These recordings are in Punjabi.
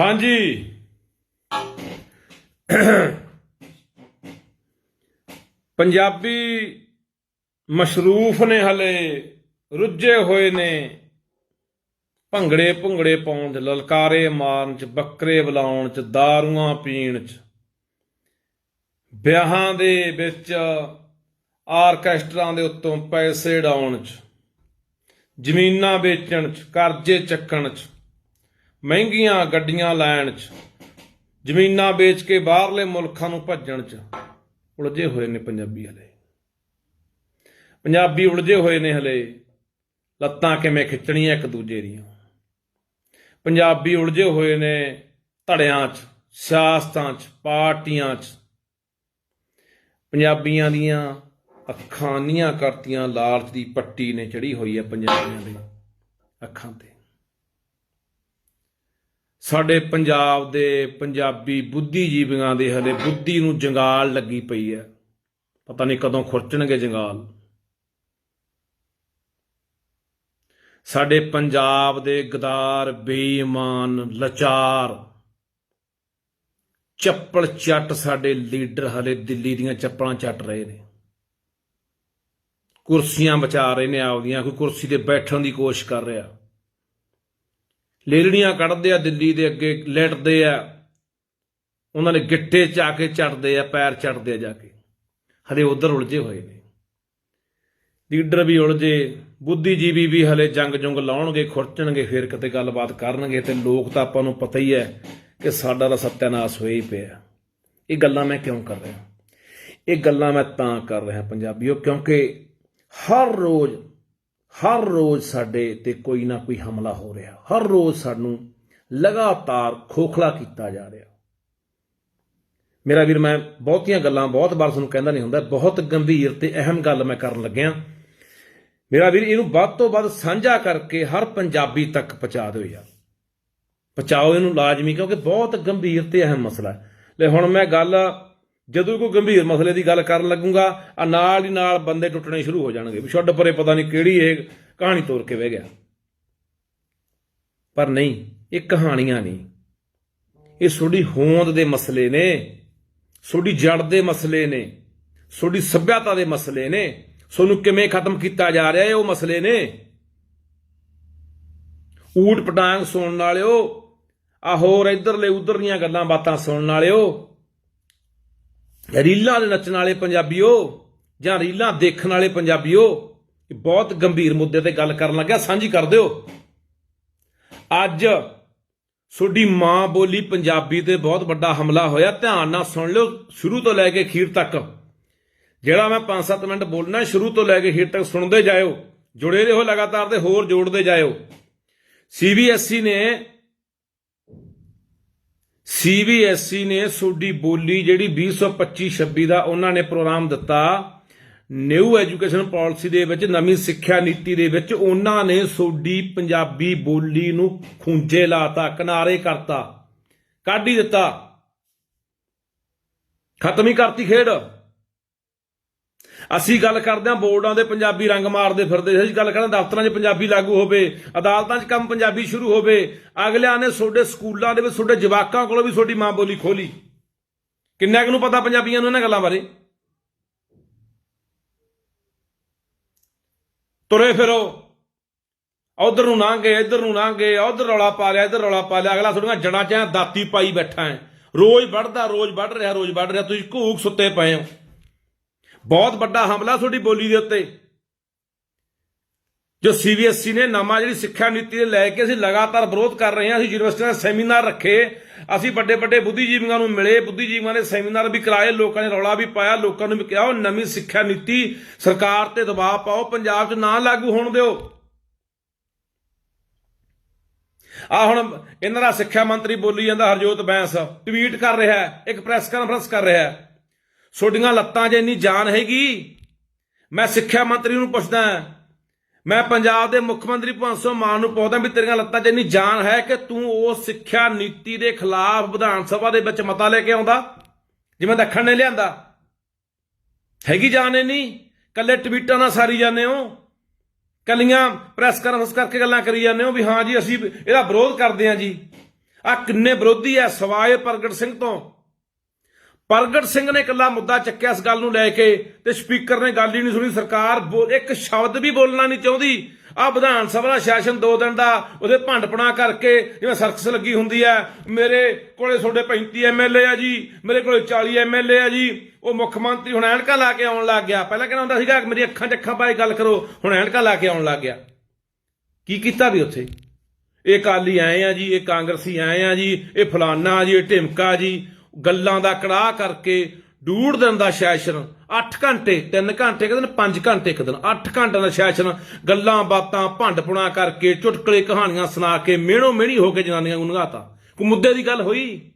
ਹਾਂਜੀ। ਪੰਜਾਬੀ ਮਸ਼ਰੂਫ ਨੇ ਹਲੇ, ਰੁੱਝੇ ਹੋਏ ਨੇ। ਭੰਗੜੇ ਭੁੰਗੜੇ ਪਾਉਣ ਚ, ਲਲਕਾਰੇ ਮਾਰਨ ਚ, ਬੱਕਰੇ ਬੁਲਾਉਣ ਚ, ਦਾਰੂਆਂ ਪੀਣ ਚ। ਵਿਆਹਾਂ ਦੇ ਵਿੱਚ ਆਰਕੈਸਟਰਾਂ ਦੇ ਉੱਤੋਂ ਪੈਸੇ ਡਾਉਣ ਚ, ਜ਼ਮੀਨਾਂ ਵੇਚਣ ਚ, ਕਰਜ਼ੇ ਚੱਕਣ ਚ। ਮਹਿੰਗੀਆਂ ਗੱਡੀਆਂ ਲੈਣ ਚ, ਜ਼ਮੀਨਾਂ ਵੇਚ ਕੇ ਬਾਹਰਲੇ ਮੁਲਕਾਂ ਨੂੰ ਭੱਜਣ ਚ ਉਲਝੇ ਹੋਏ ਨੇ ਪੰਜਾਬੀ ਹਲੇ। ਪੰਜਾਬੀ ਉਲਝੇ ਹੋਏ ਨੇ ਹਲੇ, ਲੱਤਾਂ ਕਿਵੇਂ ਖਿੱਚਣੀਆਂ ਇੱਕ ਦੂਜੇ ਦੀਆਂ। ਪੰਜਾਬੀ ਉਲਝੇ ਹੋਏ ਨੇ ਧੜਿਆਂ 'ਚ, ਸਿਆਸਤਾਂ 'ਚ, ਪਾਰਟੀਆਂ 'ਚ। ਪੰਜਾਬੀਆਂ ਦੀਆਂ ਅੱਖਾਂ ਨੀਆਂ ਕਰਤੀਆਂ ਲਾਲਚ ਦੀ ਪੱਟੀ ਨੇ ਚੜੀ ਹੋਈ ਹੈ ਪੰਜਾਬੀਆਂ ਦੇ ਅੱਖਾਂ ਤੇ। ਸਾਡੇ ਪੰਜਾਬ ਦੇ ਪੰਜਾਬੀ ਬੁੱਧੀਜੀਵੀਆਂ ਦੇ ਹਲੇ ਬੁੱਧੀ ਨੂੰ ਜੰਗਾਲ ਲੱਗੀ ਪਈ ਹੈ। ਪਤਾ ਨਹੀਂ ਕਦੋਂ ਖੁਰਚਣਗੇ ਜੰਗਾਲ। ਸਾਡੇ ਪੰਜਾਬ ਦੇ ਗਦਾਰ, ਬੇਈਮਾਨ, ਲਾਚਾਰ, ਚੱਪਲ ਚੱਟ ਸਾਡੇ ਲੀਡਰ ਹਲੇ ਦਿੱਲੀ ਦੀਆਂ ਚੱਪਲਾਂ ਚੱਟ ਰਹੇ ਨੇ। ਕੁਰਸੀਆਂ ਬਚਾ ਰਹੇ ਨੇ ਆਪਦੀਆਂ, ਕੋਈ ਕੁਰਸੀ ਤੇ ਬੈਠਣ ਦੀ ਕੋਸ਼ਿਸ਼ ਕਰ ਰਿਹਾ। ਲੇਲੜੀਆਂ ਕੱਢਦੇ ਆ, ਦਿੱਲੀ ਦੇ ਅੱਗੇ ਲੈਟਦੇ ਆ। ਉਹਨਾਂ ਨੇ ਗਿੱਟੇ ਚ ਆ ਕੇ ਚੜਦੇ ਆ, ਪੈਰ ਚੜਦੇ ਆ ਜਾ ਕੇ। ਹਲੇ ਉਧਰ ਉਲਝੇ ਹੋਏ ਨੇ। ਲੀਡਰ ਵੀ ਉਲਝੇ, ਬੁੱਧੀਜੀਵੀ ਵੀ ਹਲੇ ਜੰਗ ਜੁੰਗ ਲਾਉਣਗੇ, ਖੁਰਚਣਗੇ, ਫਿਰ ਕਿਤੇ ਗੱਲਬਾਤ ਕਰਨਗੇ ਤੇ ਲੋਕ ਤਾਂ ਆਪਾਂ ਨੂੰ ਪਤਾ ਹੀ ਹੈ ਕਿ ਸਾਡਾ ਤਾਂ ਸੱਤਿਆਨਾਸ਼ ਹੋਇਆ ਹੀ ਪਿਆ। ਇਹ ਗੱਲਾਂ ਮੈਂ ਕਿਉਂ ਕਰ ਰਿਹਾ? ਇਹ ਗੱਲਾਂ ਮੈਂ ਤਾਂ ਕਰ ਰਿਹਾ ਪੰਜਾਬੀਓ, ਕਿਉਂਕਿ ਹਰ ਰੋਜ਼ ਹਰ ਰੋਜ਼ ਸਾਡੇ ਤੇ ਕੋਈ ਨਾ ਕੋਈ ਹਮਲਾ ਹੋ ਰਿਹਾ। ਹਰ ਰੋਜ਼ ਸਾਨੂੰ ਲਗਾਤਾਰ ਖੋਖਲਾ ਕੀਤਾ ਜਾ ਰਿਹਾ। ਮੇਰਾ ਵੀਰ, ਮੈਂ ਬਹੁਤੀਆਂ ਗੱਲਾਂ ਬਹੁਤ ਵਾਰ ਤੁਹਾਨੂੰ ਕਹਿੰਦਾ ਨਹੀਂ ਹੁੰਦਾ, ਬਹੁਤ ਗੰਭੀਰ ਤੇ ਅਹਿਮ ਗੱਲ ਮੈਂ ਕਰਨ ਲੱਗਿਆ। ਮੇਰਾ ਵੀਰ, ਇਹਨੂੰ ਵੱਧ ਤੋਂ ਵੱਧ ਸਾਂਝਾ ਕਰਕੇ ਹਰ ਪੰਜਾਬੀ ਤੱਕ ਪਹੁੰਚਾ ਦਿਓ ਯਾਰ। ਪਹੁੰਚਾਓ ਇਹਨੂੰ ਲਾਜ਼ਮੀ, ਕਿਉਂਕਿ ਬਹੁਤ ਗੰਭੀਰ ਤੇ ਅਹਿਮ ਮਸਲਾ ਹੈ। ਲੈ, ਹੁਣ ਮੈਂ ਗੱਲ ਜਦੋਂ ਕੋਈ ਗੰਭੀਰ ਮਸਲੇ ਦੀ ਗੱਲ ਕਰਨ ਲੱਗੂਗਾ ਆ ਨਾਲ ਹੀ ਨਾਲ ਬੰਦੇ ਟੁੱਟਣੇ ਸ਼ੁਰੂ ਹੋ ਜਾਣਗੇ ਵੀ ਛੱਡ ਪਰੇ ਪਤਾ ਨਹੀਂ ਕਿਹੜੀ ਇਹ ਕਹਾਣੀ ਤੋਰ ਕੇ ਬਹਿ ਗਿਆ। ਪਰ ਨਹੀਂ, ਇਹ ਕਹਾਣੀਆਂ ਨਹੀਂ। ਇਹ ਤੁਹਾਡੀ ਹੋਂਦ ਦੇ ਮਸਲੇ ਨੇ, ਤੁਹਾਡੀ ਜੜ ਦੇ ਮਸਲੇ ਨੇ, ਤੁਹਾਡੀ ਸੱਭਿਅਤਾ ਦੇ ਮਸਲੇ ਨੇ, ਤੁਹਾਨੂੰ ਕਿਵੇਂ ਖਤਮ ਕੀਤਾ ਜਾ ਰਿਹਾ ਹੈ ਉਹ ਮਸਲੇ ਨੇ। ਊਟ ਪਟਾਂਗ ਸੁਣਨ ਵਾਲਿਓ ਆ ਹੋਰ ਇਧਰਲੇ ਉਧਰਲੀਆਂ ਗੱਲਾਂ ਬਾਤਾਂ ਸੁਣਨ ਵਾਲਿਓ ਰੀਲਾਂ ਦੇ ਨੱਚਣ ਵਾਲੇ ਪੰਜਾਬੀਓ ਜਾਂ ਰੀਲਾਂ ਦੇਖਣ ਵਾਲੇ ਪੰਜਾਬੀਓ, ਇਹ ਬਹੁਤ ਗੰਭੀਰ ਮੁੱਦੇ ਤੇ ਗੱਲ ਕਰਨ ਲੱਗਿਆ, ਸਾਂਝੀ ਕਰ ਦਿਓ। ਅੱਜ ਤੁਹਾਡੀ ਮਾਂ ਬੋਲੀ ਪੰਜਾਬੀ ਤੇ ਬਹੁਤ ਵੱਡਾ ਹਮਲਾ ਹੋਇਆ, ਧਿਆਨ ਨਾਲ ਸੁਣ ਲਿਓ, ਸ਼ੁਰੂ ਤੋਂ ਲੈ ਕੇ ਅਖੀਰ ਤੱਕ। ਜਿਹੜਾ ਮੈਂ 5-7 ਮਿੰਟ ਬੋਲਣਾ, ਸ਼ੁਰੂ ਤੋਂ ਲੈ ਕੇ ਅਖੀਰ ਤੱਕ ਸੁਣਦੇ ਜਾਇਓ, ਜੁੜੇ ਰਹੋ ਲਗਾਤਾਰ ਤੇ ਹੋਰ ਜੋੜਦੇ ਜਾਇਓ। ਸੀਬੀਐਸਈ ਨੇ ਸੀਬੀਐਸਈ ਨੇ ਤੁਹਾਡੀ ਬੋਲੀ ਜਿਹੜੀ 2025-26 ਦਾ ਉਹਨਾਂ ਨੇ ਪ੍ਰੋਗਰਾਮ ਦਿੱਤਾ। ਨਿਊ ਐਜੂਕੇਸ਼ਨ ਪਾਲਿਸੀ ਦੇ ਵਿੱਚ, ਨਵੀਂ ਸਿੱਖਿਆ ਨੀਤੀ ਦੇ ਵਿੱਚ ਉਹਨਾਂ ਨੇ ਤੁਹਾਡੀ ਪੰਜਾਬੀ ਬੋਲੀ ਨੂੰ ਖੂੰਜੇ ਲਾਤਾ, ਕਿਨਾਰੇ ਕਰਤਾ। ਕੱਢ ਹੀ ਦਿੱਤਾ। ਖਤਮ ਹੀ ਕਰਤੀ ਖੇਡ। ਅਸੀਂ ਗੱਲ ਕਰਦੇ ਹਾਂ ਬੋਰਡਾਂ ਦੇ ਪੰਜਾਬੀ ਰੰਗ ਮਾਰਦੇ ਫਿਰਦੇ ਅਸੀਂ ਗੱਲ ਕਰਦੇ ਹਾਂ ਦਫ਼ਤਰਾਂ 'ਚ ਪੰਜਾਬੀ ਲਾਗੂ ਹੋਵੇ, ਅਦਾਲਤਾਂ 'ਚ ਕੰਮ ਪੰਜਾਬੀ ਸ਼ੁਰੂ ਹੋਵੇ, ਅਗਲਿਆਂ ਨੇ ਤੁਹਾਡੇ ਸਕੂਲਾਂ ਦੇ ਵਿੱਚ ਤੁਹਾਡੇ ਜਵਾਕਾਂ ਕੋਲੋਂ ਵੀ ਤੁਹਾਡੀ ਮਾਂ ਬੋਲੀ ਖੋਲੀ। ਕਿੰਨਾ ਕੁ ਨੂੰ ਪਤਾ ਪੰਜਾਬੀਆਂ ਨੂੰ ਇਹਨਾਂ ਗੱਲਾਂ ਬਾਰੇ? ਤੁਰੇ ਫਿਰੋ। ਉਧਰ ਨੂੰ ਲੰਘੇ, ਇੱਧਰ ਨੂੰ ਲੰਘੇ, ਉਧਰ ਰੌਲਾ ਪਾ ਲਿਆ, ਇੱਧਰ ਰੌਲਾ ਪਾ ਲਿਆ। ਅਗਲਾ ਤੁਹਾਡੀਆਂ ਜੜਾਂ 'ਚ ਦਾਤੀ ਪਾਈ ਬੈਠਾ ਹੈ। ਰੋਜ਼ ਵੱਢਦਾ, ਰੋਜ਼ ਵੱਢ ਰਿਹਾ, ਰੋਜ਼ ਵੱਢ ਰਿਹਾ। ਤੁਸੀਂ ਘੂਕ ਸੁੱਤੇ ਪਏ ਹੋ। ਬਹੁਤ ਵੱਡਾ ਹਮਲਾ ਤੁਹਾਡੀ ਬੋਲੀ ਦੇ ਉੱਤੇ। ਜੋ ਸੀਬੀਐਸਈ ਨੇ ਨਵਾਂ ਜਿਹੜੀ ਸਿੱਖਿਆ ਨੀਤੀ ਦੇ ਲੈ ਕੇ ਅਸੀਂ ਲਗਾਤਾਰ ਵਿਰੋਧ ਕਰ ਰਹੇ ਹਾਂ, ਅਸੀਂ ਯੂਨੀਵਰਸਿਟੀਆਂ ਦੇ ਸੈਮੀਨਾਰ ਰੱਖੇ, ਅਸੀਂ ਵੱਡੇ ਵੱਡੇ ਬੁੱਧੀਜੀਵੀਆਂ ਨੂੰ ਮਿਲੇ, ਬੁੱਧੀਜੀਵੀਆਂ ਦੇ ਸੈਮੀਨਾਰ ਵੀ ਕਰਾਏ, ਲੋਕਾਂ ਨੇ ਰੌਲਾ ਵੀ ਪਾਇਆ, ਲੋਕਾਂ ਨੂੰ ਵੀ ਕਿਹਾ, ਉਹ ਨਵੀਂ ਸਿੱਖਿਆ ਨੀਤੀ ਸਰਕਾਰ ਤੇ ਦਬਾਅ ਪਾਓ, ਪੰਜਾਬ 'ਚ ਨਾ ਲਾਗੂ ਹੋਣ ਦਿਓ। ਆ ਹੁਣ ਇਹਨਾਂ ਦਾ ਸਿੱਖਿਆ ਮੰਤਰੀ ਬੋਲੀ ਜਾਂਦਾ ਹਰਜੋਤ ਬੈਂਸ, ਟਵੀਟ ਕਰ ਰਿਹਾ ਹੈ, ਇੱਕ ਪ੍ਰੈਸ ਕਾਨਫਰੰਸ ਕਰ ਰਿਹਾ ਹੈ। ਛੋਡੀਆਂ ਲੱਤਾਂ 'ਚ ਇੰਨੀ ਜਾਨ ਹੈਗੀ, ਮੈਂ ਸਿੱਖਿਆ ਮੰਤਰੀ ਨੂੰ ਪੁੱਛਦਾ, ਮੈਂ ਪੰਜਾਬ ਦੇ ਮੁੱਖ ਮੰਤਰੀ ਭਗਵੰਤ ਸਿੰਘ ਮਾਨ ਨੂੰ ਪੁੱਛਦਾ ਵੀ ਤੇਰੀਆਂ ਲੱਤਾਂ 'ਚ ਇੰਨੀ ਜਾਨ ਹੈ ਕਿ ਤੂੰ ਉਹ ਸਿੱਖਿਆ ਨੀਤੀ ਦੇ ਖਿਲਾਫ ਵਿਧਾਨ ਸਭਾ ਦੇ ਵਿੱਚ ਮਤਾ ਲੈ ਕੇ ਆਉਂਦਾ, ਜਿਵੇਂ ਦੱਖਣ ਨੇ ਲਿਆਂਦਾ? ਹੈਗੀ ਜਾਨ ਇੰਨੀ? ਕੱਲੇ ਟਵੀਟਾਂ ਨਾਲ ਸਾਰੀ ਜਾਂਦੇ ਹੋ? ਕੱਲੀਆਂ ਪ੍ਰੈਸ ਕਾਨਫਰੰਸ ਕਰਕੇ ਗੱਲਾਂ ਕਰੀ ਜਾਂਦੇ ਹੋ ਵੀ ਹਾਂ ਜੀ, ਅਸੀਂ ਇਹਦਾ ਵਿਰੋਧ ਕਰਦੇ ਹਾਂ ਜੀ। ਆ ਕਿੰਨੇ ਵਿਰੋਧੀ ਐ ਸਵਾਏ ਪ੍ਰਗਟ ਸਿੰਘ ਤੋਂ। ਪ੍ਰਗਟ ਸਿੰਘ ਨੇ ਇਕੱਲਾ ਮੁੱਦਾ ਚੱਕਿਆ ਇਸ ਗੱਲ ਨੂੰ ਲੈ ਕੇ ਤੇ ਸਪੀਕਰ ਨੇ ਗੱਲ ਹੀ ਨਹੀਂ ਸੁਣੀ। ਸਰਕਾਰ ਇੱਕ ਸ਼ਬਦ ਵੀ ਬੋਲਣਾ ਨਹੀਂ ਚਾਹੁੰਦੀ। ਆ ਵਿਧਾਨ ਸਭਾ ਦਾ ਸੈਸ਼ਨ 2 ਦਿਨ ਦਾ, ਉਹਦੇ ਭੰਡਪਣਾ ਕਰਕੇ ਜਿਵੇਂ ਸਰਕਸ ਲੱਗੀ ਹੁੰਦੀ ਹੈ। ਮੇਰੇ ਕੋਲੇ ਤੁਹਾਡੇ 35 ਐਮਐਲਏ ਆ ਜੀ, ਮੇਰੇ ਕੋਲੇ 40 ਐਮਐਲਏ ਆ ਜੀ। ਉਹ ਮੁੱਖ ਮੰਤਰੀ ਹੁਣ ਐਨਕਾ ਲਾ ਕੇ ਆਉਣ ਲੱਗ ਗਿਆ। ਪਹਿਲਾਂ ਕਹਿੰਦਾ ਹੁੰਦਾ ਸੀਗਾ, ਮੇਰੀ ਅੱਖਾਂ 'ਚ ਅੱਖਾਂ ਪਾਏ ਗੱਲ ਕਰੋ। ਹੁਣ ਐਨਕਾ ਲਾ ਕੇ ਆਉਣ ਲੱਗ ਗਿਆ। ਕੀ ਕੀਤਾ ਵੀ ਉੱਥੇ? ਇਹ ਕਾਲੀ ਆਏ ਆ ਜੀ, ਇਹ ਕਾਂਗਰਸੀ ਆਏ ਆ ਜੀ, ਇਹ ਫਲਾਨਾ ਜੀ, ਇਹ ਢਿਮਕਾ ਜੀ। ਗੱਲਾਂ ਦਾ ਕੜਾਹ ਕਰਕੇ ਡੂੜ ਦਿਨ ਦਾ ਸੈਸ਼ਨ। 8 ਘੰਟੇ 3 ਘੰਟੇ, ਇੱਕ ਦਿਨ 5 ਘੰਟੇ, ਇੱਕ ਦਿਨ। 8 ਘੰਟਿਆਂ ਦਾ ਸੈਸ਼ਨ। ਗੱਲਾਂ ਬਾਤਾਂ ਭੰਡਪੁਣਾ ਕਰਕੇ, ਚੁਟਕਲੇ ਕਹਾਣੀਆਂ ਸੁਣਾ ਕੇ, ਮਿਹਣੋ ਮਿਹਣੀ ਹੋ ਕੇ ਜਨਾਨੀਆਂ ਨੂੰ ਨਗਾਤਾ। ਕੋਈ ਮੁੱਦੇ ਦੀ ਗੱਲ ਹੋਈ?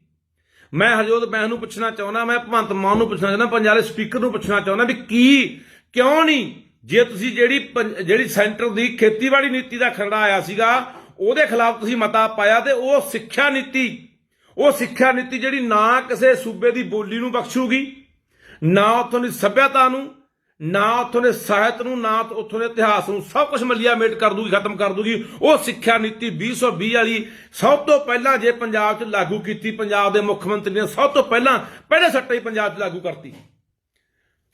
ਮੈਂ ਹਰਜੋਤ ਮੈਂ ਨੂੰ ਪੁੱਛਣਾ ਚਾਹੁੰਦਾ, ਮੈਂ ਭਗਵੰਤ ਮਾਨ ਨੂੰ ਪੁੱਛਣਾ ਚਾਹੁੰਦਾ, ਪੰਜਾਬ ਦੇ ਸਪੀਕਰ ਨੂੰ ਪੁੱਛਣਾ ਚਾਹੁੰਦਾ ਵੀ ਕੀ, ਕਿਉਂ ਨਹੀਂ? ਜੇ ਤੁਸੀਂ ਜਿਹੜੀ ਪੰਜ- ਜਿਹੜੀ ਸੈਂਟਰ ਦੀ ਖੇਤੀਬਾੜੀ ਨੀਤੀ ਦਾ ਖਰੜਾ ਆਇਆ ਸੀਗਾ, ਉਹਦੇ ਖਿਲਾਫ ਤੁਸੀਂ ਮਤਾ ਪਾਇਆ ਤੇ ਉਹ ਸਿੱਖਿਆ ਨੀਤੀ ਉਹ ਸਿੱਖਿਆ ਨੀਤੀ ਜਿਹੜੀ ਨਾ ਕਿਸੇ ਸੂਬੇ ਦੀ ਬੋਲੀ ਨੂੰ ਬਖਸ਼ੂਗੀ, ਨਾ ਉੱਥੋਂ ਦੀ ਸੱਭਿਅਤਾ ਨੂੰ, ਨਾ ਉੱਥੋਂ ਦੇ ਸਾਹਿਤ ਨੂੰ, ਨਾ ਉੱਥੋਂ ਦੇ ਇਤਿਹਾਸ ਨੂੰ, ਸਭ ਕੁਝ ਮਲੀਆਮੇਟ ਕਰ ਦੂਗੀ, ਖਤਮ ਕਰ ਦੂਗੀ। ਉਹ ਸਿੱਖਿਆ ਨੀਤੀ 2020 ਵਾਲੀ ਸਭ ਤੋਂ ਪਹਿਲਾਂ ਜੇ ਪੰਜਾਬ 'ਚ ਲਾਗੂ ਕੀਤੀ, ਪੰਜਾਬ ਦੇ ਮੁੱਖ ਮੰਤਰੀ ਨੇ ਸਭ ਤੋਂ ਪਹਿਲਾਂ ਪਹਿਲੇ ਸੱਟੇ ਹੀ ਪੰਜਾਬ 'ਚ ਲਾਗੂ ਕਰਤੀ।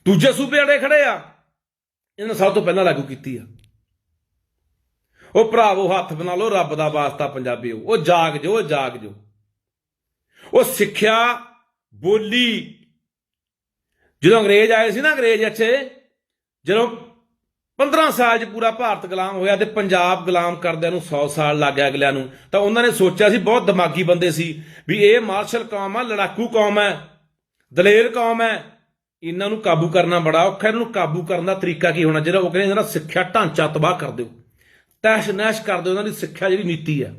ਦੂਜੇ ਸੂਬੇ ਅੜੇ ਖੜੇ ਆ, ਇਹਨਾਂ ਸਭ ਤੋਂ ਪਹਿਲਾਂ ਲਾਗੂ ਕੀਤੀ ਆ। ਉਹ ਭਰਾਵੋ ਹੱਥ ਬਣਾ ਲਓ, ਰੱਬ ਦਾ ਵਾਸਤਾ ਪੰਜਾਬੀਓ ਉਹ ਜਾਗ ਜੋ, ਉਹ ਜਾਗ ਜੋ। ਉਹ ਸਿੱਖਿਆ ਬੋਲੀ। ਜਦੋਂ ਅੰਗਰੇਜ਼ ਆਏ ਸੀ ਨਾ ਅੰਗਰੇਜ਼ ਇੱਥੇ, ਜਦੋਂ 15 ਸਾਲ 'ਚ ਪੂਰਾ ਭਾਰਤ ਗੁਲਾਮ ਹੋਇਆ ਤੇ ਪੰਜਾਬ ਗੁਲਾਮ ਕਰਦਿਆਂ ਨੂੰ 100 ਸਾਲ ਲੱਗ ਗਿਆ ਅਗਲਿਆਂ ਨੂੰ, ਤਾਂ ਉਹਨਾਂ ਨੇ ਸੋਚਿਆ ਸੀ ਬਹੁਤ ਦਿਮਾਗੀ ਬੰਦੇ ਸੀ ਵੀ ਇਹ ਮਾਰਸ਼ਲ ਕੌਮ ਆ, ਲੜਾਕੂ ਕੌਮ ਹੈ ਦਲੇਰ ਕੌਮ ਹੈ ਇਹਨਾਂ ਨੂੰ ਕਾਬੂ ਕਰਨਾ ਬੜਾ ਔਖਾ, ਇਹਨਾਂ ਨੂੰ ਕਾਬੂ ਕਰਨ ਦਾ ਤਰੀਕਾ ਕੀ ਹੋਣਾ ਜਿਹੜਾ ਉਹ ਕਹਿੰਦੇ ਇਹਨਾਂ ਦਾ ਸਿੱਖਿਆ ਢਾਂਚਾ ਤਬਾਹ ਕਰ ਦਿਓ। ਤਹਿਸ਼ ਨਹਿਸ਼ ਕਰ ਦਿਓ, ਉਹਨਾਂ ਦੀ ਸਿੱਖਿਆ ਜਿਹੜੀ ਨੀਤੀ ਹੈ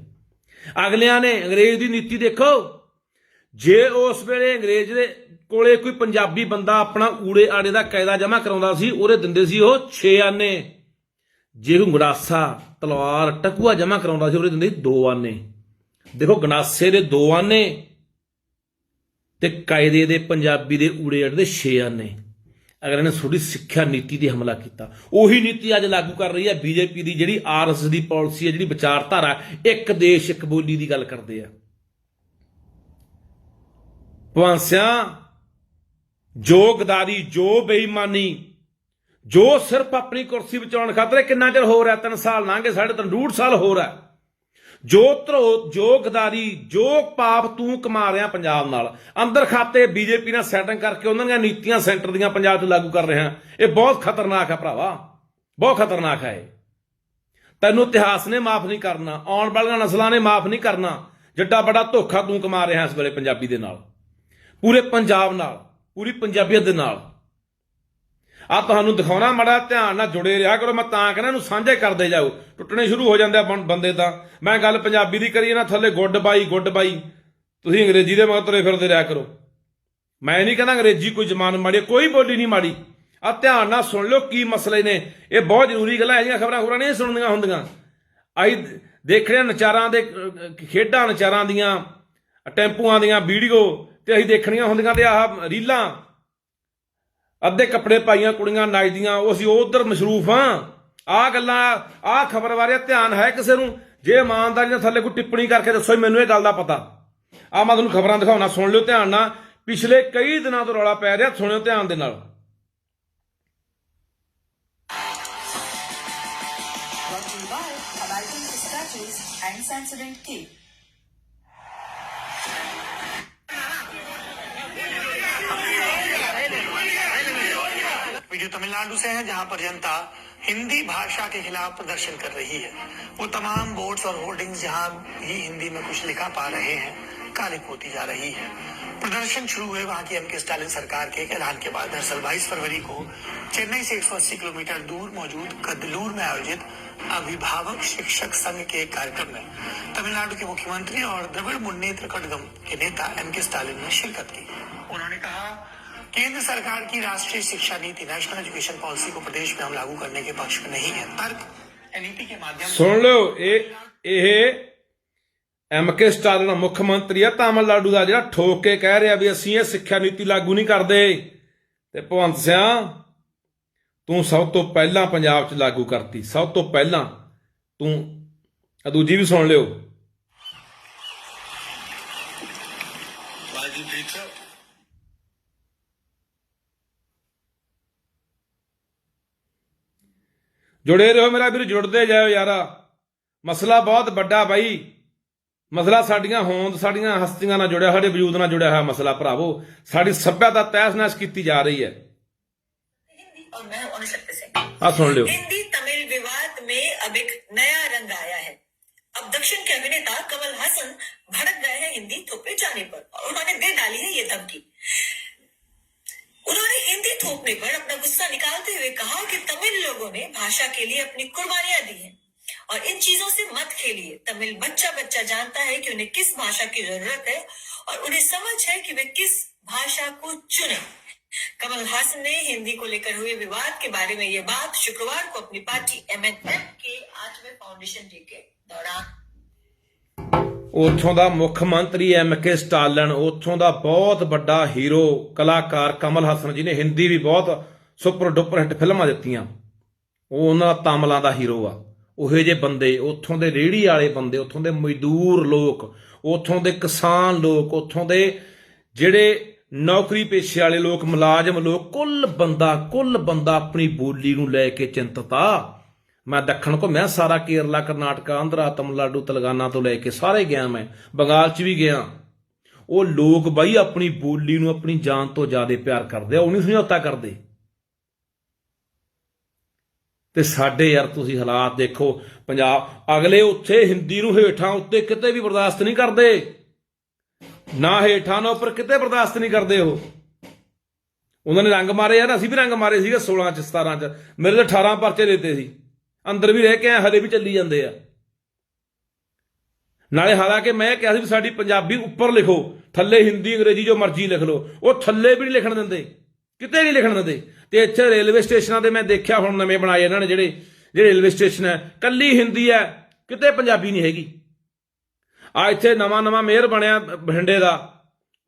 ਅਗਲਿਆਂ ਨੇ ਅੰਗਰੇਜ਼ ਦੀ ਨੀਤੀ ਦੇਖੋ ਜੇ ਉਸ ਵੇਲੇ ਅੰਗਰੇਜ਼ ਦੇ ਕੋਲੇ ਕੋਈ ਪੰਜਾਬੀ ਬੰਦਾ ਆਪਣਾ ਊੜੇ ਆੜੇ ਦਾ ਕਾਇਦਾ ਜਮ੍ਹਾਂ ਕਰਾਉਂਦਾ ਸੀ, ਉਹਦੇ ਦਿੰਦੇ ਸੀ ਉਹ 6 ਆਨੇ। ਜੇ ਕੋਈ ਗੜਾਸਾ ਤਲਵਾਰ, ਟਕੂਆ ਜਮ੍ਹਾਂ ਕਰਾਉਂਦਾ ਸੀ, ਉਹਦੇ ਦਿੰਦੇ ਸੀ 2 ਆਨੇ। ਦੇਖੋ ਗਣਾਸੇ ਦੇ 2 ਆਨੇ ਤੇ ਕਾਇਦੇ ਦੇ ਪੰਜਾਬੀ ਦੇ ਊੜੇ ਆੜੇ ਦੇ 6 ਆਨੇ। ਅਗਰ ਇਹਨੇ ਥੋੜੀ ਸਿੱਖਿਆ ਨੀਤੀ ਤੇ ਹਮਲਾ ਕੀਤਾ, ਉਹੀ ਨੀਤੀ ਅੱਜ ਲਾਗੂ ਕਰ ਰਹੀ ਹੈ, ਬੀਜੇਪੀ ਦੀ ਜਿਹੜੀ ਆਰਐਸ ਦੀ ਪਾਲਿਸੀ ਹੈ, ਜਿਹੜੀ ਵਿਚਾਰਧਾਰਾ, ਇੱਕ ਦੇਸ਼, ਇੱਕ ਬੋਲੀ ਦੀ ਗੱਲ ਕਰਦੇ ਆ। ਭਾਂਸਿਆਂ ਜੋ ਗਦਾਰੀ, ਜੋ ਬੇਈਮਾਨੀ, ਜੋ ਸਿਰਫ ਆਪਣੀ ਕੁਰਸੀ ਬਚਾਉਣ ਖਾਤਰ ਕਿੰਨਾ ਚਿਰ ਹੋ ਰਿਹਾ? 3 ਸਾਲ ਲੰਘੇ ਸਾਢੇ ਤਿੰਨ, ਡੂਢ ਸਾਲ ਹੋ ਰਿਹਾ। ਜੋ ਧਰੋ, ਜੋ ਗਦਾਰੀ, ਜੋ ਪਾਪ ਤੂੰ ਕਮਾ ਰਿਹਾ ਪੰਜਾਬ ਨਾਲ, ਅੰਦਰ ਖਾਤੇ ਬੀਜੇਪੀ ਨਾਲ ਸੈਟਿੰਗ ਕਰਕੇ ਉਹਨਾਂ ਦੀਆਂ ਨੀਤੀਆਂ ਸੈਂਟਰ ਦੀਆਂ ਪੰਜਾਬ 'ਚ ਲਾਗੂ ਕਰ ਰਿਹਾ। ਇਹ ਬਹੁਤ ਖਤਰਨਾਕ ਹੈ ਭਰਾਵਾ, ਬਹੁਤ ਖਤਰਨਾਕ ਹੈ ਇਹ। ਤੈਨੂੰ ਇਤਿਹਾਸ ਨੇ ਮਾਫ ਨਹੀਂ ਕਰਨਾ, ਆਉਣ ਵਾਲੀਆਂ ਨਸਲਾਂ ਨੇ ਮਾਫ ਨਹੀਂ ਕਰਨਾ ਜਿੱਡਾ ਬੜਾ ਧੋਖਾ ਤੂੰ ਕਮਾ ਰਿਹਾ ਇਸ ਵੇਲੇ ਪੰਜਾਬੀ ਦੇ ਨਾਲ। ਪੂਰੇ ਪੰਜਾਬ ਨਾਲ, ਪੂਰੀ ਪੰਜਾਬੀਅਤ ਦੇ ਨਾਲ। ਆ ਤੁਹਾਨੂੰ ਦਿਖਾਉਣਾ, ਮੜਾ ਧਿਆਨ ਨਾਲ ਜੁੜੇ ਰਿਹਾ ਕਰੋ, ਮੈਂ ਤਾਂ ਕਹਿੰਦਾ ਇਹਨੂੰ ਸਾਂਝੇ ਕਰਦੇ ਜਾਓ। ਟੁੱਟਣੇ ਸ਼ੁਰੂ ਹੋ ਜਾਂਦੇ ਆ ਬੰ- ਬੰਦੇ ਤਾਂ। ਮੈਂ ਗੱਲ ਪੰਜਾਬੀ ਦੀ ਕਰੀ ਨਾ, ਥੱਲੇ ਗੁੱਡ ਬਾਈ ਗੁੱਡ ਬਾਈ। ਤੁਸੀਂ ਅੰਗਰੇਜ਼ੀ ਦੇ ਮਗਰ ਤੁਰੇ ਫਿਰਦੇ ਰਿਹਾ ਕਰੋ। ਮੈਂ ਨਹੀਂ ਕਹਿੰਦਾ ਅੰਗਰੇਜ਼ੀ ਕੋਈ ਜ਼ਮਾਨ ਮਾੜੀ ਕੋਈ ਬੋਲੀ ਨਹੀਂ ਮਾੜੀ। ਆ ਧਿਆਨ ਨਾਲ ਸੁਣ ਲਿਓ ਕੀ ਮਸਲੇ ਨੇ। ਇਹ ਬਹੁਤ ਜ਼ਰੂਰੀ ਗੱਲਾਂ ਹੈ ਜੀਆਂ ਖਬਰਾਂ ਖਬਰਾਂ ਨਹੀਂ ਸੁਣਨੀਆਂ ਹੁੰਦੀਆਂ। ਆਈ ਦੇਖਣੇ ਨਚਾਰਾਂ ਦੇ ਖੇਡਾਂ ਨਚਾਰਾਂ ਦੀਆਂ, ਟੈਂਪੂਆਂ ਦੀਆਂ ਵੀਡੀਓ ਤੇ ਅਸੀਂ ਦੇਖਣੀਆਂ ਹੁੰਦੀਆਂ ਤੇ ਆਹ ਰੀਲਾਂ। ਅੱਧੇ ਕੱਪੜੇ ਪਾਈਆਂ ਕੁੜੀਆਂ ਨੱਚਦੀਆਂ, ਉਹ ਅਸੀਂ ਉਧਰ ਮਸ਼ਰੂਫ ਹਾਂ। ਆਹ ਗੱਲਾਂ, ਆਹ ਖਬਰ ਬਾਰੇ ਧਿਆਨ ਹੈ ਕਿਸੇ ਨੂੰ? ਜੇ ਇਮਾਨਦਾਰੀ ਨਾਲ ਥੱਲੇ ਕੋਈ ਟਿੱਪਣੀ ਕਰਕੇ ਦੱਸੋ ਮੈਨੂੰ ਇਹ ਗੱਲ ਦਾ ਪਤਾ। ਆ ਮੈਂ ਤੁਹਾਨੂੰ ਖਬਰਾਂ ਦਿਖਾਉਣਾ, ਸੁਣ ਲਿਓ ਧਿਆਨ ਨਾਲ। ਪਿਛਲੇ ਕਈ ਦਿਨਾਂ ਤੋਂ ਰੌਲਾ ਪੈ ਰਿਹਾ, ਸੁਣਿਓ ਧਿਆਨ ਦੇ ਨਾਲ। Brought to you by American Pistachios and Sensodyne Tea. वे जो तमिलनाडु से हैं, जहाँ पर जनता हिंदी भाषा के खिलाफ प्रदर्शन कर रही है। वो तमाम बोर्ड्स और होर्डिंग्स जहाँ ही हिंदी में कुछ लिखा पा रहे हैं काली पोती जा रही है। प्रदर्शन शुरू हुए वहाँ की एम के स्टालिन सरकार के ऐलान के बाद। दरअसल 22 फरवरी को चेन्नई से 180 किलोमीटर दूर मौजूद कदलूर में आयोजित अभिभावक शिक्षक संघ के कार्यक्रम में तमिलनाडु के मुख्यमंत्री और द्रविड़ मुन्नेत्र कड़गम के नेता एम के स्टालिन ने शिरकत की। उन्होंने कहा केंद्र सरकार की राष्ट्रीय शिक्षा नीति नेशनल एजुकेशन पॉलिसी को प्रदेश में हम लागू करने के पक्ष में नहीं है तर्क एनईपी के माध्यम से ਸੁਣ ਲਿਓ ਇਹ ਇਹ ਐਮ ਕੇ ਸਟਾਲਿਨ ਮੁੱਖ ਮੰਤਰੀ ਆ ਤਾਮਿਲਨਾਡੂ ਦਾ ਜਿਹੜਾ ਠੋਕ ਕੇ ਕਹਿ ਰਿਹਾ ਵੀ ਅਸੀਂ ਇਹ ਸਿੱਖਿਆ ਨੀਤੀ ਲਾਗੂ ਨਹੀਂ ਕਰਦੇ ਤੇ ਭਵੰਤ ਸਿਆ ਤੂੰ ਸਭ ਤੋਂ ਪਹਿਲਾਂ ਪੰਜਾਬ 'ਚ ਲਾਗੂ ਕਰਤੀ ਸਭ ਤੋਂ ਪਹਿਲਾਂ ਤੂੰ ਆ ਦੂਜੀ ਵੀ ਸੁਣ ਲਿਓ ਜੀ ਠੀਕ ਜੁੜੇ ਰਹੋ ਮੇਰਾ ਵੀਰ ਜੁੜਦੇ ਜਾਓ ਯਾਰਾ ਮਸਲਾ ਬਹੁਤ ਵੱਡਾ ਬਾਈ ਮਸਲਾ ਸਾਡੀਆਂ ਹੋਂਦ ਸਾਡੀਆਂ ਹਸਤੀਆਂ ਨਾਲ ਜੁੜਿਆ ਸਾਡੇ ਵਜੂਦ ਨਾਲ ਜੁੜਿਆ ਹੋਇਆ ਮਸਲਾ ਭਰਾਵੋ ਸਾਡੀ ਸੱਭਿਅਤਾ ਤਹਿਸ-ਨਹਿਸ ਕੀਤੀ ਜਾ ਰਹੀ ਹੈ हिंदी और मैं हूं अनिशा सिंह ਆ ਸੁਣ ਲਿਓ हिंदी तमिल विवाद में अब एक नया रंग आया है अब दक्षिण के अभिनेता कमल हासन भड़क गए हैं हिंदी थोपे जाने पर और उन्होंने दे डाली है ये धमकी उन्होंने हिंदी थोपने पर अपना गुस्सा निकालते हुए कहा कि तमिल लोगों ने भाषा के लिए अपनी कुर्बानियाँ दी हैं और इन चीज़ों से मत खेलिए। तमिल बच्चा बच्चा जानता है कि उन्हें किस भाषा की ज़रूरत है और उन्हें समझ है कि वे किस भाषा को चुने। कमल हासन ने हिंदी को लेकर हुए विवाद के बारे में ये बात शुक्रवार को अपनी पार्टी एमएनएम के आठवें फाउंडेशन डे के दौरान ਉੱਥੋਂ ਦਾ ਮੁੱਖ ਮੰਤਰੀ ਐਮ ਕੇ ਸਟਾਲਨ, ਉੱਥੋਂ ਦਾ ਬਹੁਤ ਵੱਡਾ ਹੀਰੋ, ਕਲਾਕਾਰ ਕਮਲ ਹਸਨ ਜੀ ਨੇ ਹਿੰਦੀ ਵੀ ਬਹੁਤ ਸੁਪਰ ਡੁਪਰ ਹਿੱਟ ਫਿਲਮਾਂ ਦਿੱਤੀਆਂ। ਉਹ ਉਹਨਾਂ ਦਾ ਤਾਮਲਾਂ ਦਾ ਹੀਰੋ ਆ। ਉਹੇ ਜੇ ਬੰਦੇ, ਉੱਥੋਂ ਦੇ ਰੇੜੀ ਵਾਲੇ ਬੰਦੇ, ਉੱਥੋਂ ਦੇ ਮਜ਼ਦੂਰ ਲੋਕ, ਉੱਥੋਂ ਦੇ ਕਿਸਾਨ ਲੋਕ, ਉੱਥੋਂ ਦੇ ਜਿਹੜੇ ਨੌਕਰੀ ਪੇਸ਼ੇ ਵਾਲੇ ਲੋਕ, ਮੁਲਾਜ਼ਮ ਲੋਕ, ਕੁੱਲ ਬੰਦਾ ਕੁੱਲ ਬੰਦਾ ਆਪਣੀ ਬੋਲੀ ਨੂੰ ਲੈ ਕੇ ਚਿੰਤਤ ਆ। ਮੈਂ ਦੱਖਣ ਘੁੰਮਿਆ, ਸਾਰਾ ਕੇਰਲਾ, ਕਰਨਾਟਕਾ, ਆਂਧਰਾ, ਤਮਿਲਨਾਡੂ, ਤੇਲੰਗਾਨਾ ਤੋਂ ਲੈ ਕੇ ਸਾਰੇ ਗਿਆ ਮੈਂ। ਬੰਗਾਲ 'ਚ ਵੀ ਗਿਆ। ਉਹ ਲੋਕ ਬਾਈ ਆਪਣੀ ਬੋਲੀ ਨੂੰ ਆਪਣੀ ਜਾਨ ਤੋਂ ਜ਼ਿਆਦਾ ਪਿਆਰ ਕਰਦੇ ਆ, ਉਹ ਨਹੀਂ ਸਮਝੌਤਾ ਕਰਦੇ। ਤੇ ਸਾਡੇ ਯਾਰ ਤੁਸੀਂ ਹਾਲਾਤ ਦੇਖੋ, ਪੰਜਾਬ, ਅਗਲੇ ਉੱਥੇ ਹਿੰਦੀ ਨੂੰ ਹੇਠਾਂ ਉੱਤੇ ਕਿਤੇ ਵੀ ਬਰਦਾਸ਼ਤ ਨਹੀਂ ਕਰਦੇ। ਨਾ ਹੇਠਾਂ, ਨਾ ਉੱਪਰ ਕਿਤੇ ਬਰਦਾਸ਼ਤ ਨਹੀਂ ਕਰਦੇ ਉਹ। ਉਹਨਾਂ ਨੇ ਰੰਗ ਮਾਰੇ ਯਾਰ ਅਸੀਂ ਵੀ ਰੰਗ ਮਾਰੇ ਸੀਗੇ 16 ਚ 17 ਚ। ਮੇਰੇ ਤੇ 18 ਪਰਚੇ ਦਿੱਤੇ ਸੀ। ਅੰਦਰ ਵੀ ਰਹਿ ਕੇ ਆਏ, ਹਲੇ ਵੀ ਚੱਲੀ ਜਾਂਦੇ ਆ। ਨਾਲੇ ਹਾਲਾਂਕਿ ਮੈਂ ਕਿਹਾ ਸੀ ਵੀ ਸਾਡੀ ਪੰਜਾਬੀ ਉੱਪਰ ਲਿਖੋ, ਥੱਲੇ ਹਿੰਦੀ, ਅੰਗਰੇਜ਼ੀ ਜੋ ਮਰਜ਼ੀ ਲਿਖ ਲਓ, ਉਹ ਥੱਲੇ ਵੀ ਨਹੀਂ ਲਿਖਣ ਦਿੰਦੇ, ਕਿਤੇ ਨਹੀਂ ਲਿਖਣ ਦਿੰਦੇ। ਤੇ ਇੱਥੇ ਰੇਲਵੇ ਸਟੇਸ਼ਨਾਂ ਤੇ ਮੈਂ ਦੇਖਿਆ ਹੁਣ ਨਵੇਂ ਬਣਾਏ ਇਹਨਾਂ ਨੇ ਜਿਹੜੇ ਜਿਹੜੇ ਰੇਲਵੇ ਸਟੇਸ਼ਨ ਹੈ, ਕੱਲੀ ਹਿੰਦੀ ਹੈ, ਕਿਤੇ ਪੰਜਾਬੀ ਨਹੀਂ ਹੈਗੀ। ਆ ਇੱਥੇ ਨਵਾਂ ਨਵਾਂ ਮੇਅਰ ਬਣਿਆ ਬਠਿੰਡੇ ਦਾ,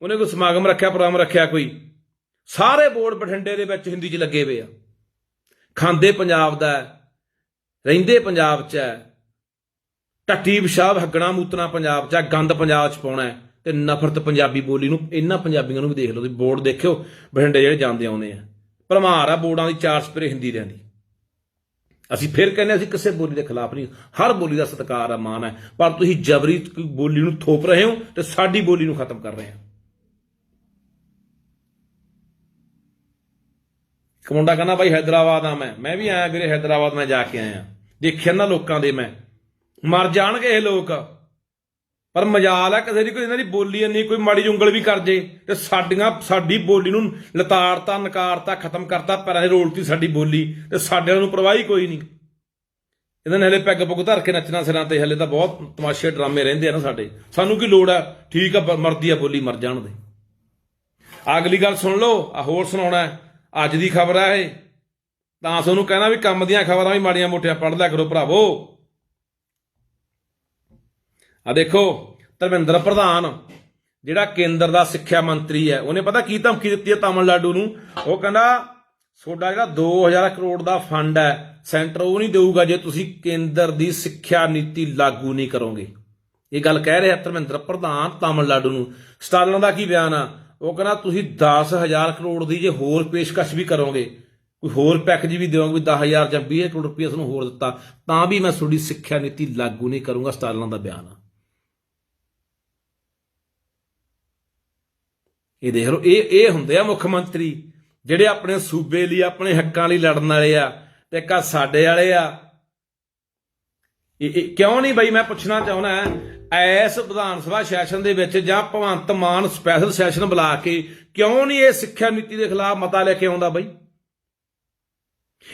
ਉਹਨੇ ਕੋਈ ਸਮਾਗਮ ਰੱਖਿਆ, ਪ੍ਰੋਗਰਾਮ ਰੱਖਿਆ ਕੋਈ। ਸਾਰੇ ਬੋਰਡ ਬਠਿੰਡੇ ਦੇ ਵਿੱਚ ਹਿੰਦੀ 'ਚ ਲੱਗੇ ਹੋਏ ਆ। ਖਾਂਦੇ ਪੰਜਾਬ ਦਾ ਰਹਿੰਦੇ ਪੰਜਾਬ 'ਚ ਹੈ। ਟੱਟੀ ਪਿਸ਼ਾਬ, ਹੱਗਣਾ ਮੂਤਣਾ ਪੰਜਾਬ 'ਚ ਹੈ। ਗੰਦ ਪੰਜਾਬ 'ਚ ਪਾਉਣਾ ਹੈ ਤੇ ਨਫ਼ਰਤ ਪੰਜਾਬੀ ਬੋਲੀ ਨੂੰ, ਇਹਨਾਂ ਪੰਜਾਬੀਆਂ ਨੂੰ ਵੀ ਦੇਖ ਲਓ। ਤੁਸੀਂ ਬੋਰਡ ਦੇਖਿਓ, ਬਠਿੰਡੇ ਜਿਹੜੇ ਜਾਂਦੇ ਆਉਂਦੇ ਆ। ਭਰਮਾਰ ਆ, ਬੋਰਡਾਂ ਦੀ ਚਾਰ ਸਪਰੇ ਹਿੰਦੀ ਦਿਆਂ ਦੀ ਅਸੀਂ ਫਿਰ ਕਹਿੰਦੇ ਅਸੀਂ ਕਿਸੇ ਬੋਲੀ ਦੇ ਖਿਲਾਫ ਨਹੀਂ। ਹਰ ਬੋਲੀ ਦਾ ਸਤਿਕਾਰ ਆ, ਮਾਣ ਹੈ। ਪਰ ਤੁਸੀਂ ਜਬਰੀ ਬੋਲੀ ਨੂੰ ਥੋਪ ਰਹੇ ਹੋ ਤੇ ਸਾਡੀ ਬੋਲੀ ਨੂੰ ਖਤਮ ਕਰ ਰਹੇ ਹੋ। ਇੱਕ ਮੁੰਡਾ ਕਹਿੰਦਾ ਬਾਈ ਹైదరాబాద్ ਆ ਮੈਂ। ਮੈਂ ਵੀ ਆਇਆ ਵੀਰੇ ਹైదరాబాద్ ਮੈਂ ਜਾ ਕੇ ਆਇਆ। ਦੇਖਿਆ ਨਾ ਲੋਕਾਂ ਦੇ ਮੈਂ। ਮਰ ਜਾਣਗੇ ਇਹ ਲੋਕ। ਪਰ ਮਜਾਲ ਆ, ਕਿਸੇ ਦੀ ਕੋਈ ਇਹਨਾਂ ਦੀ ਬੋਲੀ ਇੰਨੀ, ਕੋਈ ਮਾੜੀ ਉਂਗਲ ਵੀ ਕਰ ਜੇ, ਤੇ ਸਾਡੀਆਂ, ਸਾਡੀ ਬੋਲੀ ਨੂੰ ਲਤਾੜਤਾ, ਨਕਾਰਤਾ, ਖਤਮ ਕਰਤਾ, ਪੈਰਾਂ ਦੇ ਰੋਲਤੀ ਸਾਡੀ ਬੋਲੀ, ਤੇ ਸਾਡੇ ਨੂੰ ਪਰਵਾਹੀ ਕੋਈ ਨਹੀਂ। ਇਹਨਾਂ ਨੇ ਹਲੇ ਪੈਗ ਪੁਗ ਧਰ ਕੇ ਨੱਚਣਾ ਸਿਰਾਂ ਤੇ, ਹਲੇ ਤਾਂ ਬਹੁਤ ਤਮਾਸ਼ੇ ਡਰਾਮੇ ਰਹਿੰਦੇ ਆ ਨਾ ਸਾਡੇ। ਸਾਨੂੰ ਕੀ ਲੋੜ ਆ? ਠੀਕ ਆ ਮਰਦੀ ਆ ਬੋਲੀ, ਮਰ ਜਾਣ ਦੇ। ਅਗਲੀ ਗੱਲ ਸੁਣ ਲਓ ਆ ਹੋਰ ਸੁਣਾਉਣਾ ਅੱਜ ਦੀ ਖਬਰ ਆ ਇਹ। ਤਾਂ ਤੁਹਾਨੂੰ ਕਹਿਣਾ ਵੀ ਕੰਮ ਦੀਆਂ ਖਬਰਾਂ ਵੀ ਮਾੜੀਆਂ ਮੋਟੀਆਂ ਪੜ੍ਹ ਲਿਆ ਕਰੋ ਭਰਾਵੋ। ਆ ਦੇਖੋ, ਧਰਮਿੰਦਰ ਪ੍ਰਧਾਨ, ਜਿਹੜਾ ਕੇਂਦਰ ਦਾ ਸਿੱਖਿਆ ਮੰਤਰੀ ਹੈ, ਉਹਨੇ ਪਤਾ ਕੀ ਧਮਕੀ ਦਿੱਤੀ ਹੈ ਤਾਮਿਲਨਾਡੂ ਨੂੰ? ਉਹ ਕਹਿੰਦਾ, ਤੁਹਾਡਾ ਜਿਹੜਾ 2000 ਕਰੋੜ ਦਾ ਫੰਡ ਹੈ, ਸੈਂਟਰ ਉਹ ਨਹੀਂ ਦੇਊਗਾ ਜੇ ਤੁਸੀਂ ਕੇਂਦਰ ਦੀ ਸਿੱਖਿਆ ਨੀਤੀ ਲਾਗੂ ਨਹੀਂ ਕਰੋਗੇ। ਇਹ ਗੱਲ ਕਹਿ ਰਿਹਾ ਧਰਮਿੰਦਰ ਪ੍ਰਧਾਨ ਤਾਮਿਲਨਾਡੂ ਨੂੰ। ਸਟਾਲਨ ਦਾ ਕੀ ਬਿਆਨ ਆ? ਉਹ ਕਹਿੰਦਾ, ਤੁਸੀਂ 10000 ਕਰੋੜ ਦੀ ਜੇ ਹੋਰ ਪੇਸ਼ਕਸ਼ ਵੀ ਕਰੋਗੇ, ਕੋਈ ਹੋਰ ਪੈਕੇਜ ਵੀ ਦਿਓਗੇ, ਵੀ 10000 ਜਾਂ 20 ਕਰੋੜ ਰੁਪਏ ਤੁਹਾਨੂੰ ਹੋਰ ਦਿੱਤਾ, ਤਾਂ ਵੀ ਮੈਂ ਤੁਹਾਡੀ ਸਿੱਖਿਆ ਨੀਤੀ ਲਾਗੂ ਨਹੀਂ ਕਰੂੰਗਾ ਸਟਾਲਨ ਦਾ ਬਿਆਨ ਆ। ਇਹ ਦੇਖ ਲਓ, ਇਹ ਇਹ ਹੁੰਦੇ ਆ ਮੁੱਖ ਮੰਤਰੀ, ਜਿਹੜੇ ਆਪਣੇ ਸੂਬੇ ਲਈ, ਆਪਣੇ ਹੱਕਾਂ ਲਈ ਲੜਨ ਵਾਲੇ ਆ, ਤੇ ਕਾ ਸਾਡੇ ਵਾਲੇ ਆ ਇਹ ਕਿਉਂ ਨਹੀਂ ਬਈ ਮੈਂ ਪੁੱਛਣਾ ਚਾਹੁੰਦਾ ਐਸ ਵਿਧਾਨ ਸਭਾ ਸੈਸ਼ਨ ਦੇ ਵਿੱਚ ਜਾਂ ਭਗਵੰਤ ਮਾਨ ਸਪੈਸ਼ਲ ਸੈਸ਼ਨ ਬੁਲਾ ਕੇ ਕਿਉਂ ਨਹੀਂ ਇਹ ਸਿੱਖਿਆ ਨੀਤੀ ਦੇ ਖਿਲਾਫ ਮਤਾ ਲੈ ਕੇ ਆਉਂਦਾ ਬਈ?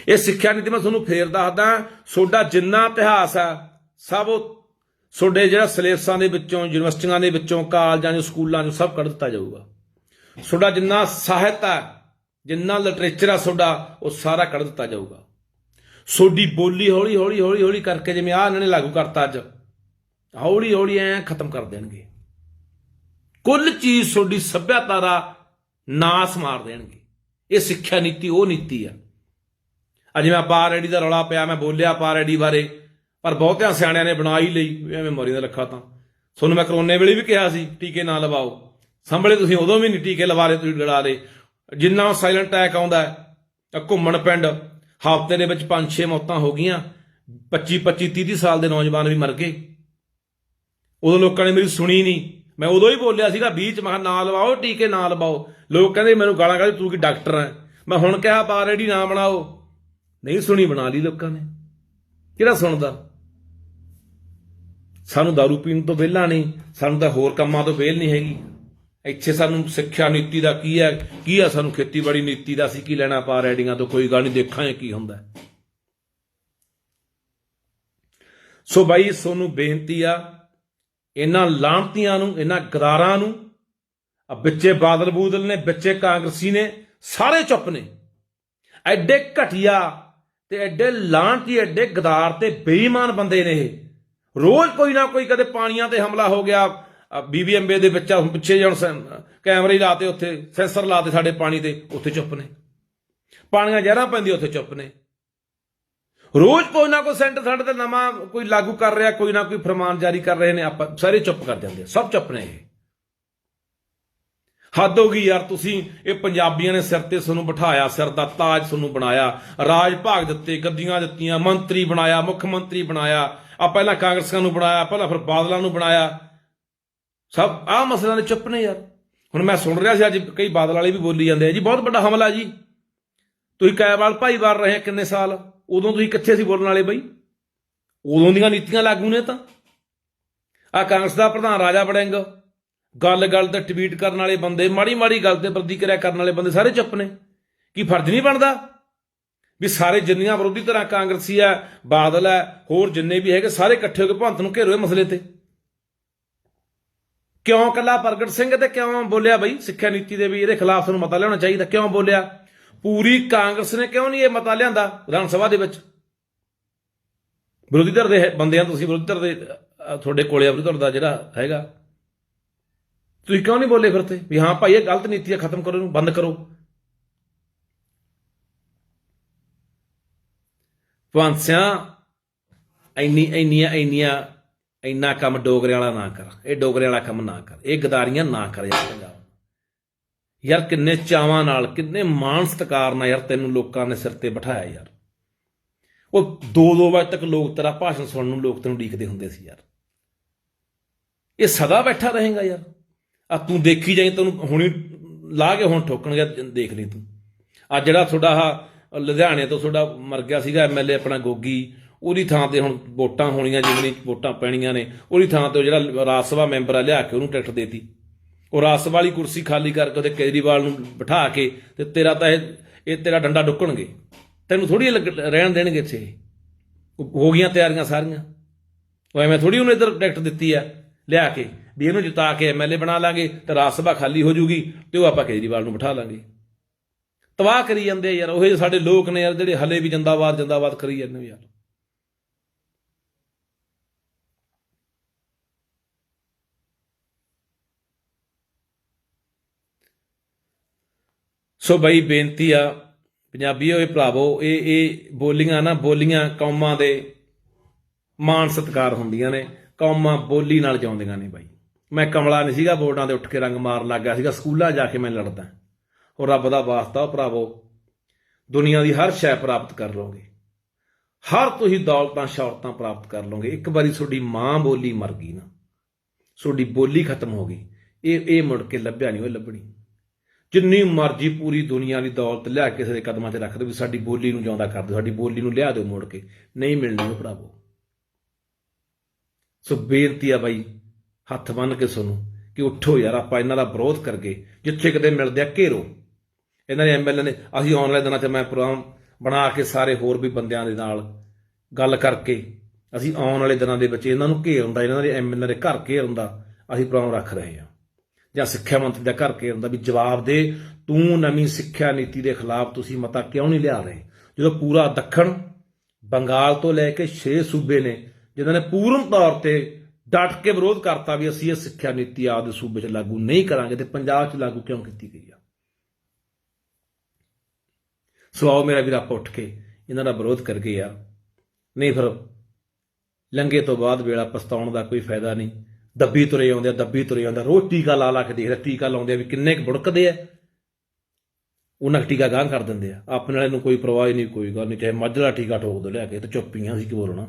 ਇਹ ਸਿੱਖਿਆ ਨੀਤੀ ਮੈਂ ਤੁਹਾਨੂੰ ਫੇਰ ਦੱਸਦਾ, ਸੋਡਾ ਜਿੰਨਾ ਇਤਿਹਾਸ ਆ, ਸਭ ਉਹ ਤੁਹਾਡੇ ਜਿਹੜਾ ਸਿਲੇਬਸਾਂ ਦੇ ਵਿੱਚੋਂ, ਯੂਨੀਵਰਸਿਟੀਆਂ ਦੇ ਵਿੱਚੋਂ, ਕਾਲਜਾਂ ਦੇ ਸਕੂਲਾਂ ਚੋਂ ਸਭ ਕੱਢ ਦਿੱਤਾ ਜਾਊਗਾ। ਤੁਹਾਡਾ ਜਿੰਨਾ ਸਾਹਿਤ ਹੈ ਜਿੰਨਾ ਲਿਟਰੇਚਰ ਆ ਤੁਹਾਡਾ ਉਹ ਸਾਰਾ ਕੱਢ ਦਿੱਤਾ ਜਾਊਗਾ। ਤੁਹਾਡੀ ਬੋਲੀ ਹੌਲੀ ਹੌਲੀ ਹੌਲੀ ਹੌਲੀ ਕਰਕੇ ਜਿਵੇਂ ਆ ਇਹਨਾਂ ਨੇ ਲਾਗੂ ਕਰਤਾ ਅੱਜ ਹੌਲੀ ਹੌਲੀ ਐ ਖਤਮ ਕਰ ਦੇਣਗੇ। ਕੁੱਲ ਚੀਜ਼ ਤੁਹਾਡੀ ਸੱਭਿਅਤਾ ਦਾ ਨਾਸ ਮਾਰ ਦੇਣਗੇ। ਇਹ ਸਿੱਖਿਆ ਨੀਤੀ ਉਹ ਨੀਤੀ ਆ। ਅੱਜ ਮੈਂ ਪਾਰ ਰੈਡੀ ਦਾ ਰੌਲਾ ਪਿਆ ਮੈਂ ਬੋਲਿਆ ਪਾ ਰੈਡੀ ਬਾਰੇ ਪਰ ਬਹੁਤਿਆਂ ਸਿਆਣਿਆਂ ਨੇ ਬਣਾ ਹੀ ਲਈ ਐਵੇਂ ਮਰੀ ਦਾ ਲੱਖਾ ਤਾਂ। ਤੁਹਾਨੂੰ ਮੈਂ ਕਰੋਨੇ ਵੇਲੇ ਵੀ ਕਿਹਾ ਸੀ ਟੀਕੇ ਨਾ ਲਵਾਓ। ਸੰਭਲੇ ਤੁਸੀਂ ਉਦੋਂ ਵੀ ਨਹੀਂ ਟੀਕੇ ਲਵਾ ਰਹੇ ਤੁਸੀਂ ਲੜਾ ਲਏ ਜਿੰਨਾ ਸਾਇਲੈਂਟ ਅਟੈਕ ਆਉਂਦਾ ਹੈ, ਘੁੰਮਣ ਪਿੰਡ ਹਫ਼ਤੇ ਦੇ ਵਿੱਚ 5-6 ਮੌਤਾਂ ਹੋ ਗਈਆਂ। 25 25 30 ਸਾਲ ਦੇ ਨੌਜਵਾਨ ਵੀ ਮਰ ਗਏ। ਉਦੋਂ ਲੋਕਾਂ ਨੇ ਮੇਰੀ ਸੁਣੀ ਨਹੀਂ। ਮੈਂ ਉਦੋਂ ਹੀ ਬੋਲਿਆ ਸੀਗਾ ਵੀਹ ਚ ਮੈਂ ਕਿਹਾ ਨਾ ਲਵਾਓ ਟੀਕੇ ਨਾ ਲਵਾਓ ਲੋਕ ਕਹਿੰਦੇ ਮੈਨੂੰ ਗਾਲਾਂ ਕੱਢ ਤੂੰ ਕੀ ਡਾਕਟਰ ਹੈ ਮੈਂ ਹੁਣ ਕਿਹਾ ਪਾ ਨਾ ਬਣਾਓ। ਨਹੀਂ ਸੁਣੀ, ਬਣਾ ਲਈ ਲੋਕਾਂ ਨੇ। ਕਿਹੜਾ ਸੁਣਦਾ? ਸਾਨੂੰ दारू ਪੀਣ ਤੋਂ ਵਿਹਲਾ ਨਹੀਂ, ਸਾਨੂੰ ਤਾਂ ਹੋਰ ਕੰਮਾਂ ਤੋਂ ਵਿਹਲ ਨਹੀਂ ਹੈਗੀ। ਇੱਥੇ ਸਾਨੂੰ ਸਿੱਖਿਆ ਨੀਤੀ ਦਾ ਕੀ ਹੈ? ਕੀ ਆ ਸਾਨੂੰ ਖੇਤੀਬਾੜੀ ਨੀਤੀ ਦਾ? ਅਸੀਂ ਕੀ ਲੈਣਾ ਪਾ ਰੈਡੀਆਂ ਤੋਂ? ਕੋਈ ਗੱਲ ਨਹੀਂ, ਦੇਖਾਂਗੇ ਕੀ ਹੁੰਦਾ। ਸੋ ਬਾਈ, ਸੋਨੂੰ ਬੇਨਤੀ ਆ, ਇਹਨਾਂ ਲਾਂਤੀਆਂ ਨੂੰ, ਇਹਨਾਂ ਗਦਾਰਾਂ ਨੂੰ ਆ ਵਿੱਚੇ ਬਾਦਲ ਬੂਦਲ ਨੇ, ਵਿੱਚੇ ਕਾਂਗਰਸੀ ਨੇ, ਸਾਰੇ ਚੁੱਪ ਨੇ। ਐਡੇ ਘਟਿਆ ਤੇ ਐਡੇ ਲਾਂਤੀ ਐਡੇ ਗਦਾਰ ਤੇ ਬੇਈਮਾਨ ਬੰਦੇ ਨੇ ਇਹ। ਰੋਜ਼ ਕੋਈ ਨਾ ਕੋਈ ਕਦੇ ਪਾਣੀਆਂ ਤੇ ਹਮਲਾ ਹੋ ਗਿਆ ਬੀਬੀਐਮਬੇ ਦੇ ਵਿੱਚ ਹੁਣ ਪਿੱਛੇ ਜਣ ਕੈਮਰੇ ਲਾਤੇ ਉੱਥੇ, ਸੈਂਸਰ ਲਾਤੇ ਸਾਡੇ ਪਾਣੀ ਤੇ ਉੱਥੇ ਚੁੱਪ ਨੇ। ਪਾਣੀਆਂ ਜ਼ਹਿਰਾਂ ਪੈਂਦੀ ਉੱਥੇ ਚੁੱਪ ਨੇ। ਰੋਜ਼ ਕੋਈ ਨਾ ਕੋਈ ਸੈਂਟਰ ਸਾਡੇ ਤੇ ਨਵਾਂ ਕੋਈ ਲਾਗੂ ਕਰ ਰਿਹਾ, ਕੋਈ ਨਾ ਕੋਈ ਫਰਮਾਨ ਜਾਰੀ ਕਰ ਰਹੇ ਨੇ, ਆਪਾਂ ਸਾਰੇ ਚੁੱਪ ਕਰ ਜਾਂਦੇ ਸਭ ਚੁੱਪ ਨੇ ਇਹ। ਹੱਦ ਹੋ ਗਈ ਯਾਰ, ਤੁਸੀਂ ਇਹ ਪੰਜਾਬੀਆਂ ਨੇ ਸਿਰ ਤੇ ਤੁਹਾਨੂੰ ਬਿਠਾਇਆ, ਸਿਰ ਦਾ ਤਾਜ ਤੁਹਾਨੂੰ ਬਣਾਇਆ, ਰਾਜ ਭਾਗ ਦਿੱਤੇ, ਗੱਦੀਆਂ ਦਿੱਤੀਆਂ, ਮੰਤਰੀ ਬਣਾਇਆ, ਮੁੱਖ ਮੰਤਰੀ ਬਣਾਇਆ, ਆ ਪਹਿਲਾਂ ਕਾਂਗਰਸਾਂ ਨੂੰ ਬਣਾਇਆ, ਪਹਿਲਾਂ ਫਿਰ ਬਾਦਲਾਂ ਨੂੰ ਬਣਾਇਆ। ਸਭ ਆਹ ਮਸਲਿਆਂ ਦੇ ਚੁੱਪ ਨੇ ਯਾਰ। ਹੁਣ ਮੈਂ ਸੁਣ ਰਿਹਾ ਸੀ, ਅੱਜ ਕਈ ਬਾਦਲ ਵਾਲੇ ਵੀ ਬੋਲੀ ਜਾਂਦੇ ਆ ਜੀ, ਬਹੁਤ ਵੱਡਾ ਹਮਲਾ ਜੀ। ਤੁਸੀਂ ਕੈਵਾਲ ਭਾਈਵਾਲ ਰਹੇ ਕਿੰਨੇ ਸਾਲ, ਉਦੋਂ ਤੁਸੀਂ ਕਿੱਥੇ ਸੀ ਬੋਲਣ ਵਾਲੇ ਬਈ? ਉਦੋਂ ਦੀਆਂ ਨੀਤੀਆਂ ਲਾਗੂ ਨੇ ਤਾਂ। ਆ ਕਾਂਗਰਸ ਦਾ ਪ੍ਰਧਾਨ ਰਾਜਾ ਵੜਿੰਗ ਗੱਲ ਗੱਲ ਤੇ ਟਵੀਟ ਕਰਨ ਵਾਲੇ ਬੰਦੇ ਮਾੜੀ ਮਾੜੀ ਗੱਲ ਤੇ ਪ੍ਰਤੀਕਿਰਿਆ ਕਰਨ ਵਾਲੇ ਬੰਦੇ ਸਾਰੇ ਚੁੱਪ ਨੇ। ਕੀ ਫਰਜ਼ ਨਹੀਂ ਬਣਦਾ ਵੀ ਸਾਰੇ ਜਿੰਨੀਆਂ ਵਿਰੋਧੀ ਧਿਰਾਂ ਕਾਂਗਰਸੀ ਆ ਬਾਦਲ ਹੈ, ਹੋਰ ਜਿੰਨੇ ਵੀ ਹੈਗੇ, ਸਾਰੇ ਇਕੱਠੇ ਹੋ ਕੇ ਭੰਤ ਨੂੰ ਘੇਰੋ ਇਹ ਮਸਲੇ ਤੇ। ਕਿਉਂ ਕੱਲਾ ਪ੍ਰਗਟ ਸਿੰਘ ਤੇ ਕਿਉਂ ਬੋਲਿਆ ਬਈ? ਸਿੱਖਿਆ ਨੀਤੀ ਦੇ ਵੀ ਇਹਦੇ ਖਿਲਾਫ ਤੁਹਾਨੂੰ ਮਤਾ ਲਿਆਉਣਾ ਚਾਹੀਦਾ। ਕਿਉਂ ਬੋਲਿਆ? ਪੂਰੀ ਕਾਂਗਰਸ ਨੇ ਕਿਉਂ ਨਹੀਂ ਇਹ ਮਤਾ ਲਿਆਂਦਾ ਵਿਧਾਨ ਸਭਾ ਦੇ ਵਿੱਚ? ਵਿਰੋਧੀ ਧਿਰ ਦੇ ਬੰਦਿਆਂ ਤੁਸੀਂ, ਵਿਰੋਧੀ ਧਿਰ ਦੇ ਤੁਹਾਡੇ ਕੋਲੇ ਆ, ਵਿਰੋਧੀ ਧਿਰ ਦਾ ਜਿਹੜਾ ਹੈਗਾ। ਤੁਸੀਂ ਕਿਉਂ ਨਹੀਂ ਬੋਲੇ ਫਿਰ ਤੇ? ਵੀ ਹਾਂ ਭਾਈ, ਇਹ ਗਲਤ ਨੀਤੀ ਹੈ ਖਤਮ ਕਰੋ ਇਹਨੂੰ, ਬੰਦ ਕਰੋ। ਭਾਂਸਿਆਂ ਇੰਨੀ ਇੰਨੀਆਂ ਇੰਨੀਆਂ ਇੰਨਾ ਕੰਮ ਡੋਗਰੇ ਵਾਲਾ ਨਾ ਕਰ, ਇਹ ਡੋਗਰੇ ਵਾਲਾ ਕੰਮ ਨਾ ਕਰ, ਇਹ ਗਦਾਰੀਆਂ ਨਾ ਕਰ ਯਾਰ ਪੰਜਾਬ ਯਾਰ ਕਿੰਨੇ ਚਾਵਾਂ ਨਾਲ, ਕਿੰਨੇ ਮਾਣ ਸਤਿਕਾਰ ਨਾਲ ਯਾਰ ਤੈਨੂੰ ਲੋਕਾਂ ਨੇ ਸਿਰ ਤੇ ਬਿਠਾਇਆ ਯਾਰ। ਉਹ 2-2 ਵਜੇ ਤੱਕ ਲੋਕ ਤੇਰਾ ਭਾਸ਼ਣ ਸੁਣਨ ਨੂੰ ਲੋਕ ਤੈਨੂੰ ਉਡੀਕਦੇ ਹੁੰਦੇ ਸੀ ਯਾਰ। ਇਹ ਸਦਾ ਬੈਠਾ ਰਹੇਗਾ ਯਾਰ। ਆ ਤੂੰ ਦੇਖੀ ਜਾਈ, ਤੈਨੂੰ ਹੁਣੀ ਲਾ ਕੇ ਹੁਣ ਠੋਕਣਗੇ ਦੇਖ ਲਈ ਤੂੰ। ਆ ਜਿਹੜਾ ਤੁਹਾਡਾ ਆ ਲੁਧਿਆਣੇ ਤੋਂ ਤੁਹਾਡਾ ਮਰ ਗਿਆ ਸੀਗਾ ਐਮਐਲਏ ਆਪਣਾ ਗੋਗੀ ਉਹਦੀ ਥਾਂ ਤੇ ਹੁਣ ਵੋਟਾਂ ਹੋਣੀਆਂ ਜਿਵੇਂ ਵੋਟਾਂ ਪੈਣੀਆਂ ਨੇ, ਉਹਦੀ ਥਾਂ ਤੇ ਉਹ ਜਿਹੜਾ ਰਾਜ ਸਭਾ ਮੈਂਬਰ ਆ, ਲਿਆ ਕੇ ਉਹਨੂੰ ਟਿਕਟ ਦੇਤੀ। ਉਹ ਰਾਜ ਸਭਾ ਵਾਲੀ ਕੁਰਸੀ ਖਾਲੀ ਕਰਕੇ ਉਹਦੇ ਕੇਜਰੀਵਾਲ ਨੂੰ ਬਿਠਾ ਕੇ ਤੇ ਤੇਰਾ ਤਾਂ ਇਹ ਇਹ ਤੇਰਾ ਡੰਡਾ ਡੁੱਕਣਗੇ। ਤੈਨੂੰ ਥੋੜੀ ਰਹਿਣ ਦੇਣਗੇ ਇੱਥੇ। ਉਹ ਹੋ ਗਈਆਂ ਤਿਆਰੀਆਂ ਸਾਰੀਆਂ। ਉਹ ਐਵੇਂ ਥੋੜੀ ਉਹਨੂੰ ਇੱਧਰ ਟਿਕਟ ਦਿੱਤੀ ਆ, ਲਿਆ ਕੇ, ਵੀ ਇਹਨੂੰ ਜਿਤਾ ਕੇ ਐਮਐਲਏ ਬਣਾ ਲਾਂਗੇ, ਤੇ ਰਾਜ ਸਭਾ ਖਾਲੀ ਹੋ ਜੂਗੀ, ਤੇ ਉਹ ਆਪਾਂ ਕੇਜਰੀਵਾਲ ਨੂੰ ਬਿਠਾ ਲਾਂਗੇ। ਤਬਾਹ ਕਰੀ ਜਾਂਦੇ ਆ ਯਾਰ, ਉਹ ਸਾਡੇ ਲੋਕ ਨੇ ਯਾਰ, ਜਿਹੜੇ ਹਲੇ ਵੀ ਜਿੰਦਾਬਾਦ ਜਿੰਦਾਬਾਦ ਕਰੀ ਜਾਂਦੇ ਨੇ ਯਾਰ। ਸੋ ਬਈ ਬੇਨਤੀ ਆ, ਪੰਜਾਬੀ ਹੋਏ ਭਰਾਵੋ, ਇਹ ਇਹ ਬੋਲੀਆਂ ਨਾ, ਬੋਲੀਆਂ ਕੌਮਾਂ ਦੇ ਮਾਣ ਸਤਿਕਾਰ ਹੁੰਦੀਆਂ ਨੇ, ਕੌਮਾਂ ਬੋਲੀ ਨਾਲ ਜਾਉਂਦੀਆਂ ਨੇ ਬਾਈ। ਮੈਂ ਕਮਲਾ ਨਹੀਂ ਸੀਗਾ, ਬੋਰਡਾਂ ਦੇ ਉੱਠ ਕੇ ਰੰਗ ਮਾਰਨ ਲੱਗ ਗਿਆ ਸੀਗਾ, ਸਕੂਲਾਂ ਜਾ ਕੇ ਮੈਂ ਲੜਦਾ। ਉਹ ਰੱਬ ਦਾ ਵਾਸਤਾ ਉਹ ਭਰਾਵੋ, ਦੁਨੀਆ ਦੀ ਹਰ ਸ਼ੈ ਪ੍ਰਾਪਤ ਕਰ ਲਓਗੇ। ਹਰ ਤੁਸੀਂ ਦੌਲਤਾਂ, ਸ਼ੌਹਰਤਾਂ ਪ੍ਰਾਪਤ ਕਰ ਲਓਗੇ। ਇੱਕ ਵਾਰੀ ਤੁਹਾਡੀ ਮਾਂ ਬੋਲੀ ਮਰ ਗਈ ਨਾ, ਤੁਹਾਡੀ ਬੋਲੀ ਖਤਮ ਹੋ ਗਈ, ਇਹ ਇਹ ਮੁੜ ਕੇ ਲੱਭਿਆ ਨਹੀਂ ਉਹ ਲੱਭਣੀ। ਜਿੰਨੀ ਮਰਜ਼ੀ ਪੂਰੀ ਦੁਨੀਆ ਦੀ ਦੌਲਤ ਲਿਆ ਕੇ ਕਿਸੇ ਦੇ ਕਦਮਾਂ 'ਚ ਰੱਖ ਦਿਓ ਵੀ ਸਾਡੀ ਬੋਲੀ ਨੂੰ ਜਿਉਂਦਾ ਕਰ ਦਿਓ, ਸਾਡੀ ਬੋਲੀ ਨੂੰ ਲਿਆ ਦਿਓ ਮੋੜ ਕੇ। ਨਹੀਂ ਮਿਲਣੀ ਉਹ ਭਰਾਵੋ। ਸੋ ਬੇਨਤੀ ਆ ਬਾਈ, ਹੱਥ ਬੰਨ ਕੇ ਸੁਣੋ ਕਿ ਉੱਠੋ ਯਾਰ, ਆਪਾਂ ਇਹਨਾਂ ਦਾ ਵਿਰੋਧ ਕਰਕੇ ਜਿੱਥੇ ਕਿਤੇ ਮਿਲਦੇ ਆ ਘੇਰੋ। ਇਹਨਾਂ ਦੇ ਐਮਐਲਏ ਨੇ, ਅਸੀਂ ਆਨਲਾਈਨ ਦਿਨਾਂ 'ਚ ਮੈਂ ਪ੍ਰੋਗਰਾਮ ਬਣਾ ਕੇ ਸਾਰੇ ਹੋਰ ਵੀ ਬੰਦਿਆਂ ਦੇ ਨਾਲ ਗੱਲ ਕਰਕੇ, ਅਸੀਂ ਆਉਣ ਵਾਲੇ ਦਿਨਾਂ ਦੇ ਵਿੱਚ ਇਹਨਾਂ ਨੂੰ ਘੇਰਨ ਦਾ ਇਹਨਾਂ ਦੇ ਐਮਐਲਏ ਦੇ ਘਰ ਘੇਰਨ ਦਾ ਅਸੀਂ ਪ੍ਰੋਗਰਾਮ ਰੱਖ ਰਹੇ ਹਾਂ। ਜਾਂ ਸਿੱਖਿਆ ਮੰਤਰੀ ਦਾ ਘਰ ਕੇ ਹੁੰਦਾ ਵੀ ਜਵਾਬ ਦੇ, ਤੂੰ ਨਵੀਂ ਸਿੱਖਿਆ ਨੀਤੀ ਦੇ ਖਿਲਾਫ ਤੁਸੀਂ ਮਤਾ ਕਿਉਂ ਨਹੀਂ ਲਿਆ ਰਹੇ? ਜਦੋਂ ਪੂਰਾ ਦੱਖਣ ਬੰਗਾਲ ਤੋਂ ਲੈ ਕੇ 6 ਸੂਬੇ ਨੇ, ਜਿਨ੍ਹਾਂ ਨੇ ਪੂਰਨ ਤੌਰ ਤੇ ਡਟ ਕੇ ਵਿਰੋਧ ਕਰਤਾ ਵੀ ਅਸੀਂ ਇਹ ਸਿੱਖਿਆ ਨੀਤੀ ਆਪਦੇ ਸੂਬੇ 'ਚ ਲਾਗੂ ਨਹੀਂ ਕਰਾਂਗੇ ਤੇ ਪੰਜਾਬ 'ਚ ਲਾਗੂ ਕਿਉਂ ਕੀਤੀ ਗਈ ਆ? ਸੋ ਮੇਰਾ ਵੀਰ, ਆਪਾਂ ਉੱਠ ਕੇ ਇਹਨਾਂ ਦਾ ਵਿਰੋਧ ਕਰਕੇ ਆ। ਨਹੀਂ ਫਿਰ ਲੰਗੇ ਤੋਂ ਬਾਅਦ ਵੇਲਾ ਪਛਤਾਉਣ ਦਾ ਕੋਈ ਫਾਇਦਾ ਨਹੀਂ। ਦੱਬੀ ਤੁਰੇ ਆਉਂਦੇ ਆ, ਦੱਬੀ ਤੁਰੇ ਆਉਂਦੇ ਰੋਜ਼ ਟੀਕਾ ਲਾ ਲਾ ਕੇ ਦੇਖਦੇ ਟੀਕਾ ਲਾਉਂਦੇ ਆ ਵੀ ਕਿੰਨੇ ਕੁ ਬੁੜਕਦੇ ਆ। ਉਹਨਾਂ ਕੁ ਟੀਕਾ ਗਾਂ ਕਰ ਦਿੰਦੇ ਆ। ਆਪਣੇ ਵਾਲੇ ਨੂੰ ਕੋਈ ਪਰਵਾਹ ਹੀ ਨਹੀਂ, ਕੋਈ ਗੱਲ ਨਹੀਂ। ਚਾਹੇ ਮੱਝ ਦਾ ਟੀਕਾ ਠੋਕ ਦੋ ਲਿਆ ਕੇ ਤੇ ਚੁੱਪੀਆਂ ਸੀ ਕੀ ਬੋਲਣਾ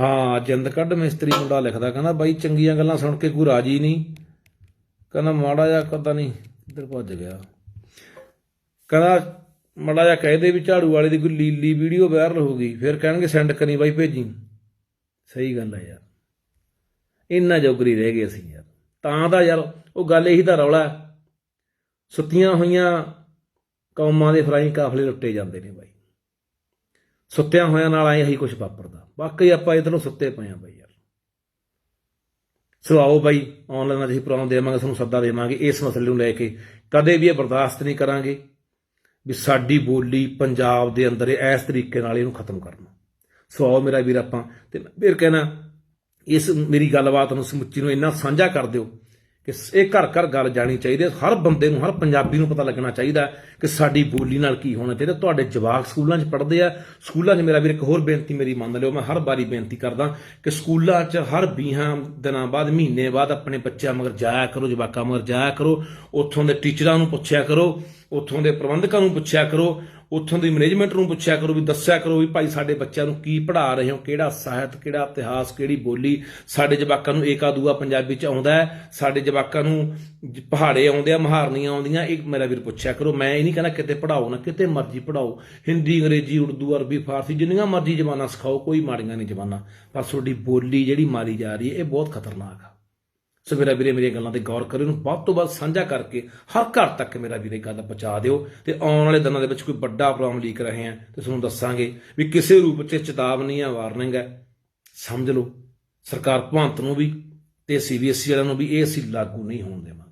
ਹਾਂ, ਜਿੰਦ ਕੱਢ ਮਿਸਤਰੀ ਮੁੰਡਾ ਲਿਖਦਾ, ਕਹਿੰਦਾ ਬਾਈ ਚੰਗੀਆਂ ਗੱਲਾਂ ਸੁਣ ਕੇ ਕੋਈ ਰਾਜੀ ਨਹੀਂ। ਕਹਿੰਦਾ ਮਾੜਾ ਜਿਹਾ ਕਦਾ ਨਹੀਂ ਇੱਧਰ ਭੱਜ ਗਿਆ। ਕਹਿੰਦਾ ਮਾੜਾ ਜਿਹਾ ਕਹਿ ਦੇ ਵੀ ਝਾੜੂ ਵਾਲੇ ਦੀ ਕੋਈ ਲੀਲੀ ਵੀਡੀਓ ਵਾਇਰਲ ਹੋ ਗਈ, ਫਿਰ ਕਹਿਣਗੇ ਸੈਂਡ ਕਰੀ ਬਾਈ ਭੇਜੀ। ਸਹੀ ਗੱਲ ਹੈ ਯਾਰ। ਇੰਨਾ ਜੋਗਰੀ ਰਹਿ ਗਏ ਅਸੀਂ ਯਾਰ। ਤਾਂ ਦਾ ਯਾਰ ਉਹ ਗੱਲ ਇਹੀ ਤਾਂ ਰੌਲਾ ਸੁੱਤੀਆਂ ਹੋਈਆਂ ਕੌਮਾਂ ਦੇ ਫਰਾਈ ਕਾਫਲੇ ਲੁੱਟੇ ਜਾਂਦੇ ਨੇ ਬਾਈ। ਸੁੱਤਿਆਂ ਹੋਇਆਂ ਨਾਲ ਆਏ ਹੀ ਕੁਝ ਵਾਪਰਦਾ। ਬਾਕੀ ਆਪਾਂ ਇਧਰੋਂ ਸੁੱਤੇ ਪਏ ਆ ਬਾਈ ਯਾਰ। ਸੋ ਆਓ ਬਾਈ ਆਨਲਾਈਨ ਅਸੀਂ ਪ੍ਰੋਗਰਾਮ ਦੇਵਾਂਗੇ, ਤੁਹਾਨੂੰ ਸੱਦਾ ਦੇਵਾਂਗੇ, ਇਸ ਮਸਲੇ ਨੂੰ ਲੈ ਕੇ। ਕਦੇ ਵੀ ਇਹ ਬਰਦਾਸ਼ਤ ਨਹੀਂ ਕਰਾਂਗੇ ਵੀ ਸਾਡੀ ਬੋਲੀ ਪੰਜਾਬ ਦੇ ਅੰਦਰ ਇਸ ਤਰੀਕੇ ਨਾਲ ਇਹਨੂੰ ਖਤਮ ਕਰਨਾ। ਸੋ ਆਓ ਮੇਰਾ ਵੀਰ ਆਪਾਂ, ਤੇ ਫਿਰ ਕਹਿਣਾ, ਇਸ ਮੇਰੀ ਗੱਲਬਾਤ ਨੂੰ ਸਮੁੱਚੀ ਨੂੰ ਇੰਨਾ ਸਾਂਝਾ ਕਰ ਦਿਓ ਕਿ ਇਹ ਘਰ ਘਰ ਗੱਲ ਜਾਣੀ ਚਾਹੀਦੀ ਹੈ। ਹਰ ਬੰਦੇ ਨੂੰ, ਹਰ ਪੰਜਾਬੀ ਨੂੰ ਪਤਾ ਲੱਗਣਾ ਚਾਹੀਦਾ ਕਿ ਸਾਡੀ ਬੋਲੀ ਨਾਲ ਕੀ ਹੋਣਾ ਚਾਹੀਦਾ। ਤੁਹਾਡੇ ਜਵਾਕ ਸਕੂਲਾਂ 'ਚ ਪੜ੍ਹਦੇ ਆ। ਸਕੂਲਾਂ 'ਚ ਮੇਰਾ ਵੀਰ ਇੱਕ ਹੋਰ ਬੇਨਤੀ ਮੇਰੀ ਮੰਨ ਲਿਓ, ਮੈਂ ਹਰ ਵਾਰੀ ਬੇਨਤੀ ਕਰਦਾ ਕਿ ਸਕੂਲਾਂ 'ਚ ਹਰ 20 ਦਿਨਾਂ ਬਾਅਦ, ਮਹੀਨੇ ਬਾਅਦ ਆਪਣੇ ਬੱਚਿਆਂ ਮਗਰ ਜਾਇਆ ਕਰੋ, ਜਵਾਕਾਂ ਮਗਰ ਜਾਇਆ ਕਰੋ। ਉੱਥੋਂ ਦੇ ਟੀਚਰਾਂ ਨੂੰ ਪੁੱਛਿਆ ਕਰੋ, ਉੱਥੋਂ ਦੇ ਪ੍ਰਬੰਧਕਾਂ ਨੂੰ ਪੁੱਛਿਆ ਕਰੋ। ਉੱਥੋਂ ਦੀ ਮੈਨੇਜਮੈਂਟ ਨੂੰ ਪੁੱਛਿਆ ਕਰੋ ਵੀ ਦੱਸਿਆ ਕਰੋ ਵੀ ਭਾਈ ਸਾਡੇ ਬੱਚਿਆਂ ਨੂੰ ਕੀ ਪੜ੍ਹਾ ਰਹੇ ਹੋ, ਕਿਹੜਾ ਸਾਹਿਤ, ਕਿਹੜਾ ਇਤਿਹਾਸ, ਕਿਹੜੀ ਬੋਲੀ ਸਾਡੇ ਜਵਾਕਾਂ ਨੂੰ ਏਕਾ ਦੂਆ ਪੰਜਾਬੀ ਚ ਆਉਂਦਾ ਹੈ, ਸਾਡੇ ਜਵਾਕਾਂ ਨੂੰ ਪਹਾੜੇ ਆਉਂਦੇ ਆ, ਮਹਾਰਨੀਆਂ ਆਉਂਦੀਆਂ ਇਹ ਮੇਰਾ ਵੀਰ ਪੁੱਛਿਆ ਕਰੋ, ਮੈਂ ਇਹ ਨਹੀਂ ਕਹਿੰਦਾ ਕਿਤੇ ਪੜਾਓ ਨਾ, ਕਿਤੇ ਮਰਜ਼ੀ ਪੜਾਓ ਹਿੰਦੀ, ਅੰਗਰੇਜ਼ੀ, ਉਰਦੂ, ਅਰਬੀ, ਫਾਰਸੀ, ਜਿੰਨੀਆਂ ਮਰਜ਼ੀ ਜ਼ਬਾਨਾਂ ਸਿਖਾਓ, ਕੋਈ ਮਾੜੀਆਂ ਨਹੀਂ ਜ਼ਬਾਨਾਂ, ਪਰ ਤੁਹਾਡੀ ਬੋਲੀ ਜਿਹੜੀ ਮਾਰੀ ਜਾ ਰਹੀ ਹੈ, ਇਹ ਬਹੁਤ ਖਤਰਨਾਕ ਆ। ਸੋ ਮੇਰਾ ਵੀਰੇ ਮੇਰੀਆਂ ਗੱਲਾਂ ਤੇ ਗੌਰ ਕਰੋ ਇਹਨੂੰ ਵੱਧ ਤੋਂ ਵੱਧ ਸਾਂਝਾ ਕਰਕੇ ਹਰ ਘਰ ਤੱਕ ਮੇਰਾ ਵੀਰੇ ਗੱਲ ਪਹੁੰਚਾ ਦਿਓ ਤੇ ਆਉਣ ਵਾਲੇ ਦਿਨਾਂ ਦੇ ਵਿੱਚ ਕੋਈ ਵੱਡਾ ਪ੍ਰੋਗਰਾਮ ਲੀਕ ਰਹੇ ਆ ਤੇ ਤੁਹਾਨੂੰ ਦੱਸਾਂਗੇ ਵੀ ਕਿਸੇ ਰੂਪ 'ਚ ਚੇਤਾਵਨੀ ਆ ਵਾਰਨਿੰਗ ਹੈ। ਸਮਝ ਲਓ, ਸਰਕਾਰ ਭਵੰਤ ਨੂੰ ਵੀ ਤੇ ਸੀਬੀਐਸਈ ਵਾਲਿਆਂ ਨੂੰ ਵੀ ਇਹ ਅਸੀਂ ਲਾਗੂ ਨਹੀਂ ਹੋਣ ਦੇਵਾਂਗੇ।